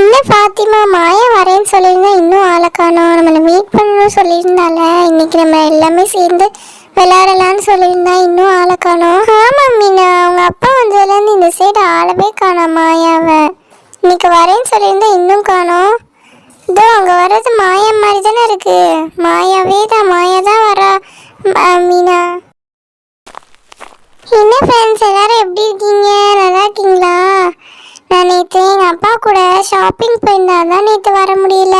என்ன ஃபாத்திமா மாயா வரேன்னு சொல்லியிருந்தா இன்னும் ஆளை காணோம். நம்மளை மீட் பண்ணணும்னு சொல்லியிருந்தால இன்னைக்கு நம்ம எல்லாமே சேர்ந்து விளையாடலாம்னு சொல்லியிருந்தா இன்னும் ஆளை காணோம். ஆமாம் மீனா அவங்க அப்பா வந்ததுலேருந்து இந்த சைடு ஆளவே காணோம் மாயாவை. இன்னைக்கு வரேன்னு சொல்லியிருந்தா இன்னும் காணோம். இதோ அங்கே வர்றது மாயா மாதிரி தானே இருக்கு. மாயாவே தான் மாயா தான் வரா மீனா. என்ன ஃப்ரெண்ட்ஸ் எல்லாரும் எப்படி இருக்கீங்க? நல்லா இருக்கீங்களா? நான் நேற்று எங்கள் அப்பா கூட ஷாப்பிங் போயிருந்தால் தான் நேற்று வர முடியல.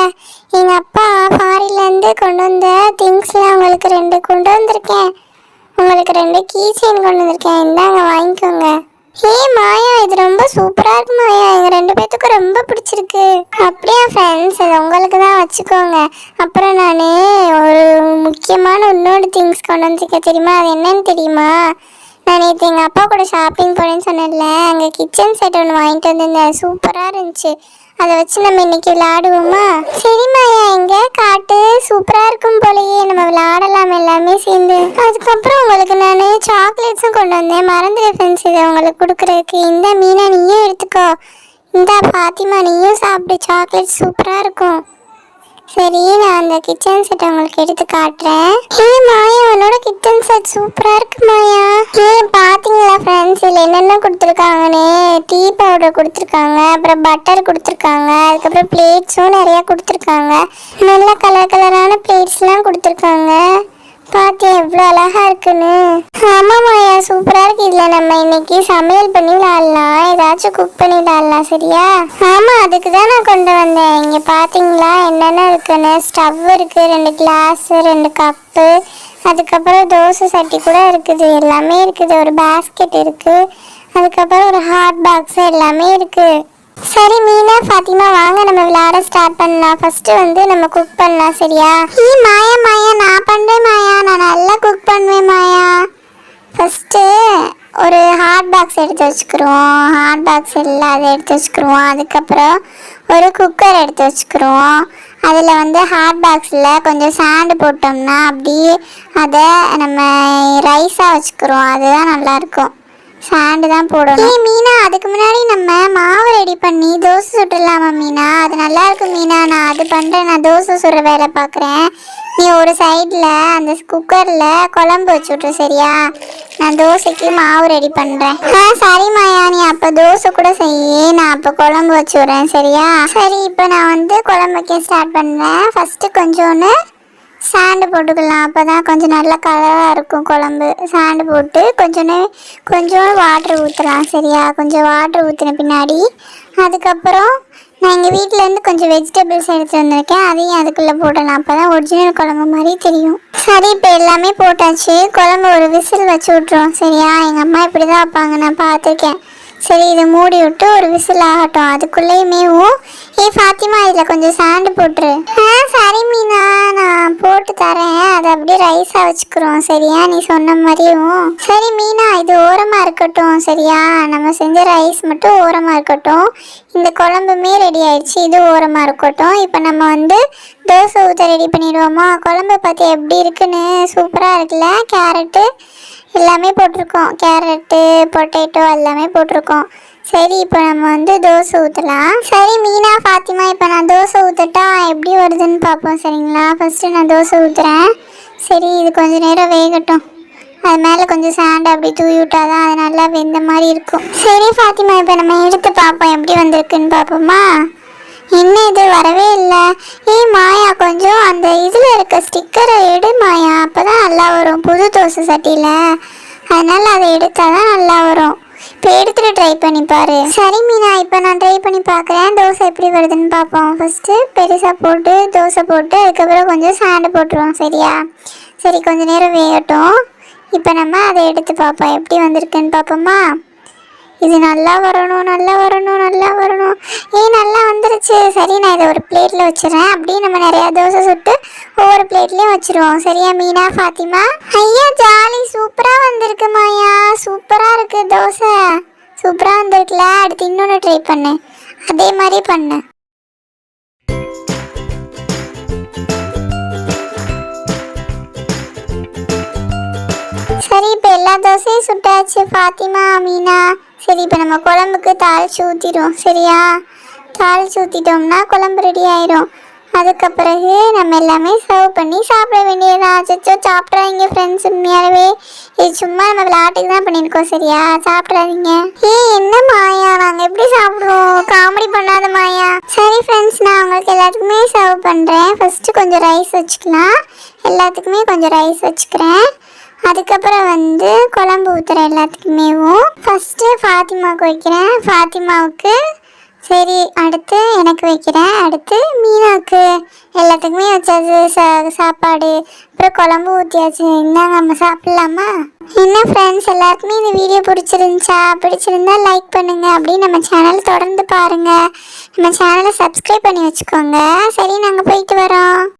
எங்கள் அப்பா ஃபாரின்லேருந்து கொண்டு வந்த திங்ஸ்லாம் உங்களுக்கு ரெண்டு கொண்டு வந்திருக்கேன். உங்களுக்கு ரெண்டு கீ செயின் கொண்டு வந்திருக்கேன். இந்தாங்க வாங்கிக்கோங்க. ஏ மாயா இது ரொம்ப சூப்பராக இருக்கு மாயா. எங்கள் ரெண்டு பேத்துக்கும் ரொம்ப பிடிச்சிருக்கு. அப்படியா ஃப்ரெண்ட்ஸ் அது உங்களுக்கு தான் வச்சுக்கோங்க. அப்புறம் நான் ஒரு முக்கியமான இன்னொரு திங்ஸ் கொண்டு வந்திருக்கேன். தெரியுமா? அது என்னன்னு தெரியுமா? நான் நேற்று எங்கள் அப்பா கூட ஷாப்பிங் போனேன்னு சொன்னேன்ல அங்கே கிச்சன் செட் ஒன்று வாங்கிட்டு வந்திருந்தேன். சூப்பராக இருந்துச்சு. அதை வச்சு நம்ம இன்னைக்கு விளாடுவோமா சரிம்மாயா எங்க? காட்டு. சூப்பராக இருக்கும் போலயே. நம்ம விளையாடலாம் எல்லாமே சேர்ந்து. அதுக்கப்புறம் உங்களுக்கு நான் சாக்லேட்ஸும் கொண்டு வந்தேன். மறந்துடு ஃப்ரெண்ட்ஸ் இதை உங்களுக்கு கொடுக்குறதுக்கு. இந்த மீனை நீயும் எடுத்துக்கோ. இந்தா பாத்திமா நீயும் சாப்பிடு. சாக்லேட் சூப்பராக இருக்கும். சரி நான் அந்த கிச்சன் செட் உங்களுக்கு எடுத்து காட்டுறேன். ஹே மாயா உன்னோட கிச்சன் செட் சூப்பரா இருக்கு மாயா. ஹே பாத்தீங்களா ஃப்ரெண்ட்ஸ் இதுல என்னென்ன கொடுத்துருக்காங்கன்னு? டீ பவுடர் கொடுத்துருக்காங்க அப்புறம் பட்டர் கொடுத்துருக்காங்க அதுக்கப்புறம் பிளேட்ஸும் நிறைய கொடுத்துருக்காங்க. நல்ல கலர் கலரான பிளேட்ஸ்லாம் கொடுத்துருக்காங்க. பார்த்து எவ்வளோ அழகா இருக்குன்னு. ஆமா மாயா சூப்பரா இருக்கு. இதுல நம்ம இன்னைக்கு சமையல் பண்ணி விளாடலாம். ஏதாச்சும் குக் பண்ணி விளாடலாம் சரியா? ஆமா அதுக்கு தான் நான் கொண்டு வந்தேன். இங்க பாத்தீங்களா என்னென்ன இருக்குன்னு. ஸ்டவ் இருக்கு ரெண்டு கிளாஸ் ரெண்டு கப்பு அதுக்கப்புறம் தோசை சட்டி கூட இருக்குது. எல்லாமே இருக்குது. ஒரு பேஸ்கெட் இருக்கு. அதுக்கப்புறம் ஒரு ஹாட் பாக்ஸ் எல்லாமே இருக்கு. சரி மீனா ஃபாத்திமா வாங்க. நம்ம விளையாட ஸ்டார்ட் பண்ணலாம். ஃபர்ஸ்ட் வந்து நம்ம குக் பண்ணலாம் சரியா? ஈ மாயா மாயா நான் பண்றேன் மாயா. நான் நல்லா குக் பண்ணுவேன் மாயா. ஃபர்ஸ்ட்டு ஒரு ஹாட் பாக்ஸ் எடுத்து வச்சுக்கிறோம் ஹாட் பாக்ஸ் இல்லை அதை எடுத்து வச்சுக்கிறோம் அதுக்கப்புறம் ஒரு குக்கர் எடுத்து வச்சுக்கிறோம் அதில் வந்து ஹாட் பாக்ஸில் கொஞ்சம் சாண்டு போட்டோம்னா அப்படியே அதை நம்ம ரைஸாக வச்சுக்கிறோம் அதுதான் நல்லாயிருக்கும் சாண்டு தான் போடணும். ஏய் மீனா அதுக்கு முன்னாடி நம்ம மாவு ரெடி பண்ணி தோசை சுட்டுடலாமா மீனா? அது நல்லா இருக்கும் மீனா. நான் அது பண்ணுறேன் நான் தோசை சுடுற வேலை பார்க்குறேன். நீ ஒரு சைடில் அந்த குக்கரில் குழம்பு வச்சு விட்ரு சரியா? நான் தோசைக்கு மாவு ரெடி பண்ணுறேன் ஆ சரி மாயா. நீ அப்போ தோசை கூட செய்யி. நான் அப்போ குழம்பு வச்சு விட்றேன் சரியா? சரி இப்போ நான் வந்து குழம்பு வைக்க ஸ்டார்ட் பண்ணுறேன் ஃபஸ்ட்டு கொஞ்சோன்னு சாண்டு போட்டுக்கலாம். அப்போ தான் கொஞ்சம் நல்ல கலராக இருக்கும் குழம்பு. சாண்டு போட்டு கொஞ்சம் கொஞ்சம் வாட்ரு ஊற்றலாம் சரியா? கொஞ்சம் வாட்ரு ஊற்றின பின்னாடி அதுக்கப்புறம் நான் எங்கள் வீட்டிலேருந்து கொஞ்சம் வெஜிடபிள்ஸ் எடுத்து வந்திருக்கேன். அதையும் அதுக்குள்ளே போடலாம். அப்போ தான் ஒரிஜினல் குழம்பு மாதிரி தெரியும். சரி இப்போ எல்லாமே போட்டாச்சு. குழம்பு ஒரு விசில் வச்சு விட்ருவோம் சரியா? எங்கள் அம்மா இப்படி தான் வைப்பாங்க. நான் பார்த்துருக்கேன். சரி இதை மூடி விட்டு ஒரு விசில் ஆகட்டும். அதுக்குள்ளேயுமேவும் ஏ ஃபாத்திமா இதில் கொஞ்சம் சாண்டு போட்டுரு. ஆ சரி மீனா. நான் போட்டு தரேன். அதை அப்படியே ரைஸாக வச்சுக்கிறோம். சரியா? நீ சொன்ன மாதிரியும். சரி மீனா இது ஓரமாக இருக்கட்டும். சரியா? நம்ம செஞ்ச ரைஸ் மட்டும் ஓரமாக இருக்கட்டும். இந்த குழம்புமே ரெடி ஆயிடுச்சு. இது ஓரமாக இருக்கட்டும். இப்போ நம்ம வந்து தோசை ஊற்ற ரெடி பண்ணிடுவோமா? குழம்பு பார்த்து எப்படி இருக்குன்னு? சூப்பராக இருக்குல்ல? கேரட்டு எல்லாமே போட்டிருக்கோம். கேரட்டு பொட்டேட்டோ எல்லாமே போட்டிருக்கோம். சரி இப்போ நம்ம வந்து தோசை ஊற்றலாம் சரி மீனா ஃபாத்திமா இப்போ நான் தோசை ஊற்றட்டா எப்படி வருதுன்னு பார்ப்போம் சரிங்களா? ஃபஸ்ட்டு நான் தோசை ஊற்றுறேன் சரி இது கொஞ்சம் நேரம் வேகட்டும். அது மேலே கொஞ்சம் சாண்ட் அப்படி தூவி விட்டாதான் அது நல்லா வெந்த மாதிரி இருக்கும். சரி ஃபாத்திமா இப்போ நம்ம எடுத்து பார்ப்போம் எப்படி வந்திருக்குன்னு பார்ப்போமா? என்ன இது? வரவே இல்லை. ஏ மாயா கொஞ்சம் அந்த இதில் இருக்க ஸ்டிக்கரை எடு மாயா. அப்போ தான் நல்லா வரும். புது தோசை சட்டியில். அதனால் அதை எடுத்தால் தான் நல்லா வரும். இப்போ எடுத்துட்டு ட்ரை பண்ணி பாரு. சரி மீனா இப்போ நான் ட்ரை பண்ணி பார்க்குறேன் தோசை எப்படி வருதுன்னு பார்ப்போம் ஃபஸ்ட்டு பெருசாக போட்டு தோசை போட்டு அதுக்கப்புறம் கொஞ்சம் சாண்டு போட்டுருவோம். சரியா? சரி கொஞ்ச நேரம் வேகட்டும். இப்போ நம்ம அதை எடுத்து பார்ப்போம் எப்படி வந்திருக்குன்னு பார்ப்போமா இது நல்லா வரணும் நல்லா வரணும் நல்லா வரணும். ஏய் நல்லா வந்துருச்சு. சரி நான் இதை ஒரு பிளேட்டில் வச்சிடறேன். அப்படியே நம்ம நிறையா தோசை சுட்டு ஒவ்வொரு பிளேட்லேயும் வச்சுருவோம். சரியா மீனா ஃபாத்திமா? ஐயா ஜாலி சூப்பராக வந்திருக்கு மாயா. சூப்பராக இருக்குது தோசை. சூப்பராக வந்திருக்குல. அடுத்து இன்னொன்று ட்ரை பண்ணு. அதே மாதிரி பண்ணு. எல்லா தோசையும் சுட்டாச்சு ஃபாத்திமா மீனா. சரி இப்போ நம்ம குழம்புக்கு தாளிச்சு ஊற்றிடுவோம் சரியா? தாளிச்சு ஊற்றிட்டோம்னா குழம்பு ரெடி ஆயிரும். அதுக்கு நம்ம எல்லாமே சர்வ் பண்ணி சாப்பிட வேண்டியதுதான். அச்சோ சாப்பிட்றாங்க ஃப்ரெண்ட்ஸ் உண்மையாகவே இது சும்மா நம்ம விளையாட்டுக்கு தான் பண்ணியிருக்கோம். சரியா? சாப்பிட்றாதீங்க ஏய் என்ன மாயா? நாங்கள் எப்படி சாப்பிடுவோம்? காமெடி பண்ணாத மாயா. சரி ஃப்ரெண்ட்ஸ் நான் உங்களுக்கு எல்லாத்துக்குமே சர்வ் பண்ணுறேன் ஃபஸ்ட்டு கொஞ்சம் ரைஸ் வச்சுக்கலாம். எல்லாத்துக்குமே கொஞ்சம் ரைஸ் வச்சுக்கிறேன். அதுக்கப்புறம் வந்து குழம்பு ஊற்றுறேன் எல்லாத்துக்குமேவும் ஃபஸ்ட்டு ஃபாத்திமாவுக்கு வைக்கிறேன் ஃபாத்திமாவுக்கு சரி அடுத்து எனக்கு வைக்கிறேன். அடுத்து மீனாவுக்கு எல்லாத்துக்குமே வச்சாச்சு சா சாப்பாடு. அப்புறம் குழம்பு ஊற்றியாச்சு இந்தாங்க நம்ம சாப்பிட்லாமா? என்ன ஃப்ரெண்ட்ஸ் எல்லாருக்குமே இந்த வீடியோ பிடிச்சிருந்துச்சா? பிடிச்சிருந்தா லைக் பண்ணுங்கள் அப்படின்னு நம்ம சேனல் தொடர்ந்து பாருங்கள் நம்ம சேனலை சப்ஸ்கிரைப் பண்ணி வச்சுக்கோங்க. சரி நாங்கள் போயிட்டு வரோம்.